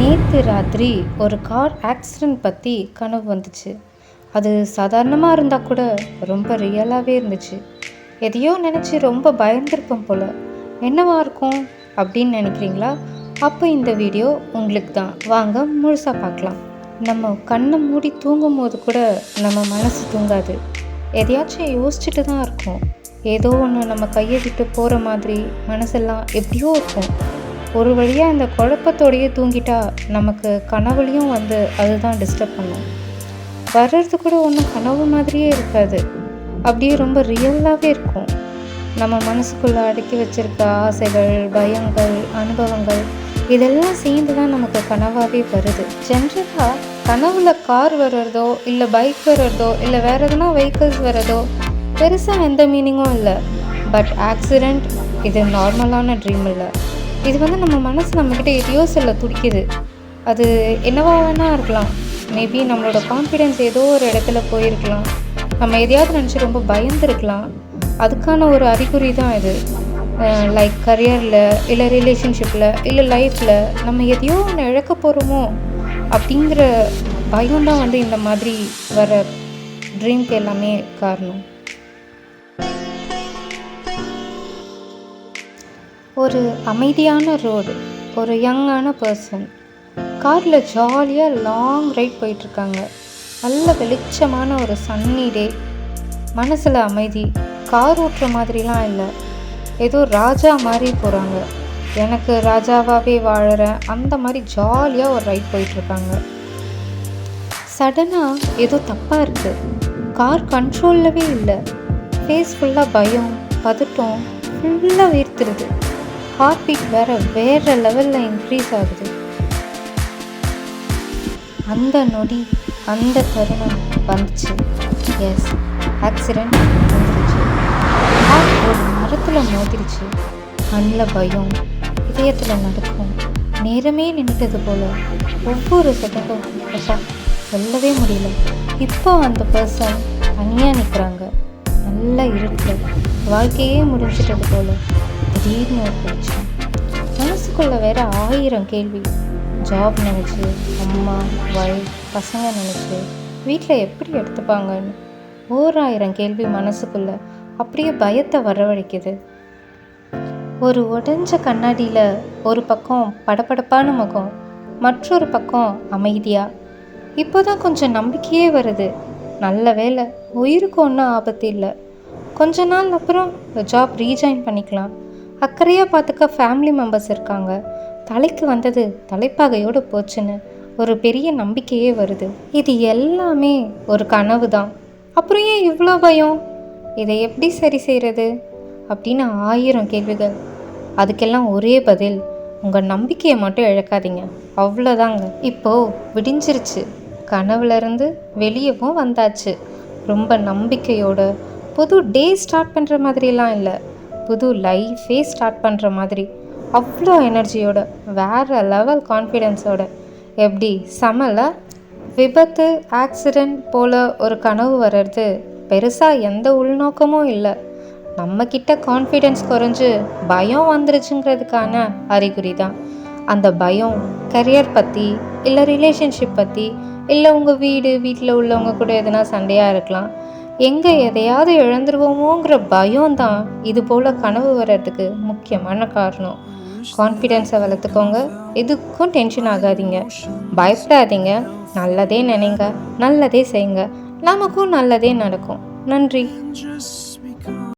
நேற்று ராத்திரி ஒரு கார் ஆக்சிடெண்ட் பற்றி கனவு வந்துச்சு. அது சாதாரணமாக இருந்தால் கூட ரொம்ப ரியலாகவே இருந்துச்சு. எதையோ நினச்சி ரொம்ப பயந்துருப்போம் போல். என்னவா இருக்கும் அப்படின்னு நினைக்கிறீங்களா? அப்போ இந்த வீடியோ உங்களுக்கு தான். வாங்க முழுசாக பார்க்கலாம். நம்ம கண்ணை மூடி தூங்கும் போது கூட நம்ம மனசு தூங்காது. எதையாச்சும் யோசிச்சுட்டு தான் இருக்கும். ஏதோ ஒன்று நம்ம கையை விட்டு போகிற மாதிரி மனசெல்லாம் எப்படியோ இருக்கும். ஒரு வழியாக இந்த குழப்பத்தோடையே தூங்கிட்டா நமக்கு கனவுலையும் வந்து அதுதான் டிஸ்டர்ப் பண்ணும். வர்றது கூட ஒன்றும் கனவு மாதிரியே இருக்காது. அப்படியே ரொம்ப ரியலாகவே இருக்கும். நம்ம மனசுக்குள்ளே அடக்கி வச்சிருக்க ஆசைகள் பயங்கள் அனுபவங்கள் இதெல்லாம் சேர்ந்து தான் நமக்கு கனவாகவே வருது. ஜென்ரலாக கனவுல கார் வர்றதோ இல்லை பைக் வர்றதோ இல்லை வேறு எதுனா வெஹிக்கிள்ஸ் வர்றதோ பெருசாக எந்த மீனிங்கும் இல்லை. பட் ஆக்சிடெண்ட் இது நார்மலான ட்ரீம் இல்லை. இது வந்து நம்ம மனசு நம்மக்கிட்ட எதையோ சொல்ல துடிக்குது. அது என்னவா வேணால் இருக்கலாம். மேபி நம்மளோட கான்ஃபிடென்ஸ் ஏதோ ஒரு இடத்துல போயிருக்கலாம். நம்ம எதையாவது நினச்சி ரொம்ப பயந்துருக்கலாம். அதுக்கான ஒரு அறிகுறி தான் இது. லைக் கரியரில் இல்லை ரிலேஷன்ஷிப்பில் இல்லை லைஃப்பில் நம்ம எதையோ ஒன்று இழக்க போகிறோமோ அப்படிங்கிற பயம் தான் வந்து இந்த மாதிரி வர ட்ரீம்க்கு எல்லாமே காரணம். ஒரு அமைதியான ரோடு ஒரு யங்கான பர்சன் காரில் ஜாலியாக லாங் ரைட் போயிட்டுருக்காங்க. நல்ல வெளிச்சமான ஒரு சன்னி டே மனசில் அமைதி. கார் ஓட்டுற மாதிரிலாம் இல்லை. ஏதோ ராஜா மாதிரி போகிறாங்க எனக்கு ராஜாவாகவே வாழறேன். அந்த மாதிரி ஜாலியாக ஒரு ரைட் போயிட்டுருக்காங்க. சடனாக ஏதோ தப்பாக இருக்குது கார் கண்ட்ரோல்லவே இல்லை. ஃபேஸ் ஃபுல்லாக பயம் பதட்டம் ஃபுல்லாக வீர்த்துருது ஹார்ட் பீட் வேற வேற லெவலில் இன்க்ரீஸ் ஆகுது. அந்த நொடி அந்த தருணம் வந்துச்சு. எஸ் ஆக்சிடெண்ட் வந்துருச்சு கார் ஒரு மரத்தில் மோதிருச்சு. கண்ணில் பயம் இதயத்தில் நடக்கும். நேரமே நின்றுட்டது போல் ஒவ்வொரு செகண்டும் பர்சன் சொல்லவே முடியல. இப்போ அந்த பர்சன் தனியாக நிற்கிறாங்க நல்லா இருக்கு வாழ்க்கையே முடிஞ்சிட்டது போல். திடீர்னு ஒரு பேச்சு மனசுக்குள்ள வேற ஆயிரம் கேள்வி. ஜாப் நினச்சி அம்மா ஒய்ஃப் பசங்க நினச்சி வீட்டில் எப்படி எடுத்துப்பாங்கன்னு. ஓராயிரம் கேள்வி மனசுக்குள்ள அப்படியே பயத்தை வரவழைக்குது. ஒரு உடஞ்ச கண்ணாடியில் ஒரு பக்கம் படபடப்பான முகம் மற்றொரு பக்கம் அமைதியாக இப்போ தான் கொஞ்சம் நம்பிக்கையே வருது. நல்ல வேலை உயிருக்கு ஒன்றும் ஆபத்து இல்லை. கொஞ்ச நாள் அப்புறம் ஜாப் ரீஜாயின் பண்ணிக்கலாம். அக்கறையாக பார்த்துக்க ஃபேமிலி மெம்பர்ஸ் இருக்காங்க. தலைக்கு வந்தது தலைப்பாகையோடு போச்சுன்னு ஒரு பெரிய நம்பிக்கையே வருது. இது எல்லாமே ஒரு கனவு தான் அப்புறம் ஏன் இவ்வளோ பயம்? இதை எப்படி சரி செய்கிறது அப்படின்னு ஆயிரம் கேள்விகள். அதுக்கெல்லாம் ஒரே பதில் உங்கள் நம்பிக்கையை மட்டும் இழக்காதீங்க. அவ்வளோதாங்க இப்போது விடிஞ்சிருச்சு. கனவுலேருந்து வெளியவும் வந்தாச்சு. ரொம்ப நம்பிக்கையோட புது டே ஸ்டார்ட் பண்ணுற மாதிரிலாம் இல்லை. புது லைஃபே ஸ்டார்ட் பண்ணுற மாதிரி. அவ்வளோ எனர்ஜியோட வேறு லெவல் கான்ஃபிடென்ஸோட எப்படி? சமல விபத்து ஆக்சிடெண்ட் போல் ஒரு கனவு வர்றது பெருசாக எந்த உள்நோக்கமும் இல்லை. நம்மக்கிட்ட கான்ஃபிடென்ஸ் குறைஞ்சு பயம் வந்துருச்சுங்கிறதுக்கான அறிகுறி தான். அந்த பயம் கரியர் பற்றி இல்லை ரிலேஷன்ஷிப் பற்றி இல்லை உங்கள் வீடு வீட்டில் உள்ளவங்க கூட எதனா சண்டையாக இருக்கலாம். எங்கே எதையாவது இழந்துருவோமோங்கிற பயம் தான் இது போல் கனவு வர்றதுக்கு முக்கியமான காரணம். கான்ஃபிடென்ஸை வளர்த்துக்கோங்க. எதுக்கும் டென்ஷன் ஆகாதீங்க. பயப்படாதீங்க. நல்லதே நினைங்க. நல்லதே செய்யுங்க. நமக்கும் நல்லதே நடக்கும். நன்றி.